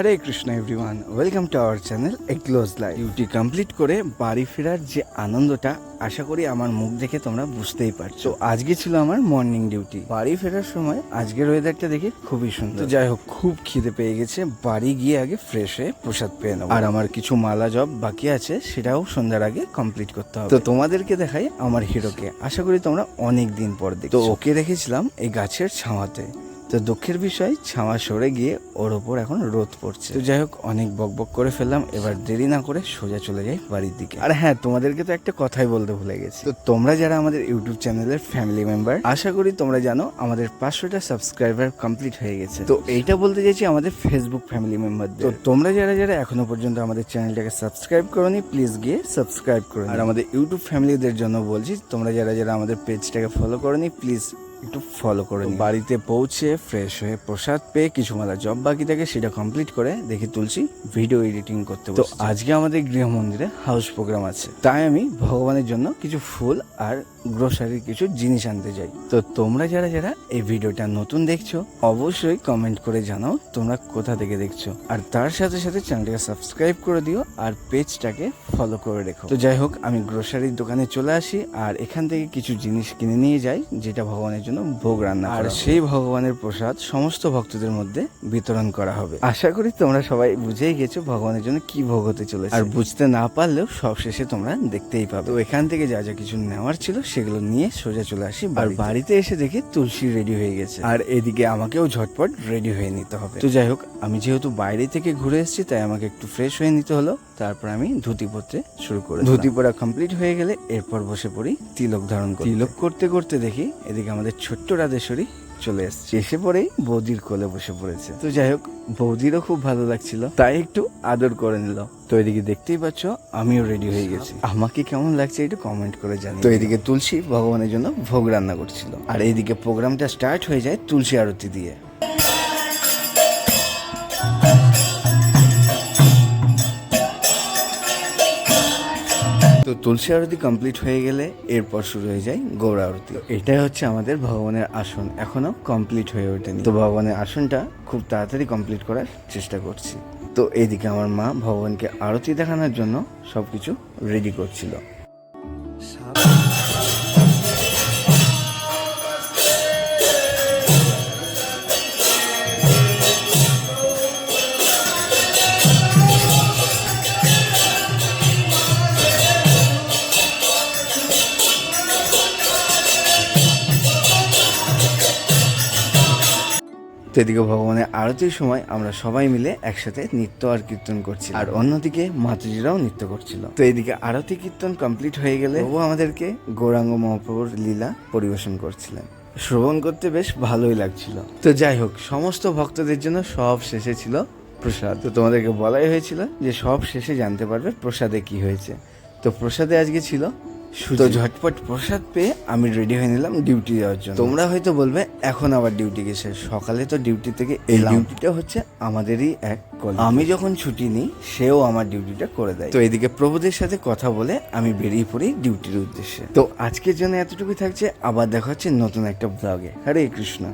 Hare Krishna everyone, welcome to our channel A close life duty complete করে বাড়ি ফেরার যে আনন্দটা, আশা করি আমার মুখ দেখে তোমরা বুঝতেই পারছ। আজকে ছিল আমার মর্নিং ডিউটি বাড়ি ফেরার সময় আজকের ওয়েদারটা দেখে খুবই সুন্দর। যাই হোক খুব খিদে পেয়ে গেছে, বাড়ি গিয়ে আগে ফ্রেশ হয়ে প্রসাদ পেয়ে নেব। আর আমার কিছু মালা জব বাকি আছে, সেটাও সন্ধ্যার আগে কমপ্লিট করতে হবে। তো তোমাদেরকে দেখাই আমার হিরোকে আশা করি তোমরা অনেক দিন পর দেখো তো ওকে রেখেছিলাম এই গাছের ছাওয়াতে। তো দুঃখের বিষয়, ছাওয়া সরে গিয়ে ওর ওপর এখন রোদ পড়ছে। তো যাই হোক, অনেক বকবক করে ফেললাম, এবার দেরি না করে সোজা চলে যাই বাড়ির দিকে। আর হ্যাঁ তোমাদেরকে তো একটা কথাই বলতে ভুলে গেছি। তো তোমরা যারা আমাদের ইউটিউব চ্যানেলের ফ্যামিলি মেম্বার, আশা করি তোমরা জানো আমাদের পাঁচশোটা সাবস্ক্রাইবার কমপ্লিট হয়ে গেছে। তো এইটা বলতে চাইছি আমাদের ফেসবুক ফ্যামিলি মেম্বার তো তোমরা যারা যারা এখনও পর্যন্ত আমাদের চ্যানেলটাকে সাবস্ক্রাইব করোনি, প্লিজ গিয়ে সাবস্ক্রাইব করো আর আমাদের ইউটিউব ফ্যামিলিদের জন্য বলছি, তোমরা যারা যারা আমাদের পেজটাকে ফলো করোনি, প্লিজ একটু ফলো করে বাড়িতে পৌঁছে ফ্রেশ হয়ে প্রসাদ পেয়ে কিছু মালা জব বাকি থাকে সেটা কমপ্লিট করে দেখি তুলসী ভিডিও এডিটিং করতে তো আজকে আমাদের গৃহ মন্দিরে হাউস প্রোগ্রাম আছে। তাই আমি ভগবানের জন্য কিছু ফুল আর গ্রোসারির কিছু জিনিস আনতে যাই। তো তোমরা যারা যারা এই ভিডিওটা নতুন দেখছ অবশ্যই কমেন্ট করে জানাও তোমরা কোথা থেকে দেখছ। আর তার সাথে সাথে চ্যানেলটাকে সাবস্ক্রাইব করে দিও আর পেজটাকে ফলো করে রেখো। তো যাই হোক আমি গ্রোসারির দোকানে চলে আসি আর এখান থেকে কিছু জিনিস কিনে নিয়ে যাই যেটা ভগবানের জন্য ভোগ রান্না আর সেই ভগবানের প্রসাদ সমস্ত ভক্তদের মধ্যে বিতরণ করা হবে। আশা করি তোমরা সবাই বুঝেই গেছো ভগবানের জন্য কি ভোগ হতে চলেছে। আর বুঝতে না পারলেও সব শেষে তোমরা দেখতেই পাবে। তো এখান থেকে যা যা কিছু নেওয়ার ছিল সেগুলো নিয়ে সোজা চলে আসি আর বাড়িতে এসে দেখি তুলসী রেডি হয়ে গেছে। আর এদিকে আমাকেও ঝটপট রেডি হয়ে নিতে হবে। তো যাই হোক আমি যেহেতু বাইরে থেকে ঘুরে এসেছি তাই আমাকে একটু ফ্রেশ হয়ে নিতে হলো। তারপর আমি ধুতি পরতে শুরু করে ধুতি পরা কমপ্লিট হয়ে গেলে এরপর বসে পড়ি তিলক ধারণ করি তিলক করতে করতে দেখি এদিকে আমাদের ছোট্ট রাধেশ্বরী চলে এসছে। এসে পরেই বৌদির কোলে বসে পড়েছে। তো যাই হোক বৌদিরও খুব ভালো লাগছিল তাই একটু আদর করে নিল। তো এদিকে দেখতেই পাচ্ছ আমিও রেডি হয়ে গেছি। আমাকে কেমন লাগছে একটু কমেন্ট করে জানি তো এদিকে তুলসী ভগবানের জন্য ভোগ রান্না করছিল। আর এইদিকে প্রোগ্রামটা স্টার্ট হয়ে যায় তুলসী আরতি দিয়ে। তো তুলসী আরতি কমপ্লিট হয়ে গেলে এরপর শুরু হয়ে যায় গৌর আরতি। এটাই হচ্ছে আমাদের ভগবানের আসন। এখনও কমপ্লিট হয়ে ওঠেনি। তো ভগবানের আসনটা খুব তাড়াতাড়ি কমপ্লিট করার চেষ্টা করছি। তো এদিকে আমার মা ভগবানকে আরতি দেখানোর জন্য সবকিছু রেডি করছিল। এদিকে ভগবানের আরতির সময় আমরা সবাই মিলে একসাথে নৃত্য আর কীর্তন করছি আর অন্যদিকে মাতুজিরাও নৃত্য করছিল। তো এদিকে আরতি কীর্তন কমপ্লিট হয়ে গেলে প্রভু আমাদেরকে গৌরাঙ্গ মহাপ্রভুর লীলা পরিবেশন করছিলেন। শ্রবণ করতে বেশ ভালোই লাগছিল। তো যাই হোক, সমস্ত ভক্তদের জন্য সব শেষে ছিল প্রসাদ। তো তোমাদেরকে বলাই হয়েছিল যে সব শেষে জানতে পারবে প্রসাদে কি হয়েছে। তো প্রসাদে আজকে ছিল তো ঝটপট প্রসাদ পেয়ে আমি রেডি হয়ে নিলাম ডিউটি দেওয়ার জন্য। তোমরা হয়তো বলবে এখন আবার ডিউটি গেছে সকালে তো ডিউটি থেকে এই ডিউটিটা হচ্ছে আমাদেরই এক কলিগ আমি যখন ছুটি নিই সেও আমার ডিউটিটা করে দেয়। তো এদিকে প্রভুদের সাথে কথা বলে আমি বেরিয়ে পড়ি ডিউটির উদ্দেশ্যে। তো আজকের জন্য এতটুকুই থাকছে আবার দেখা হচ্ছে নতুন একটা ব্লগে হরে কৃষ্ণ।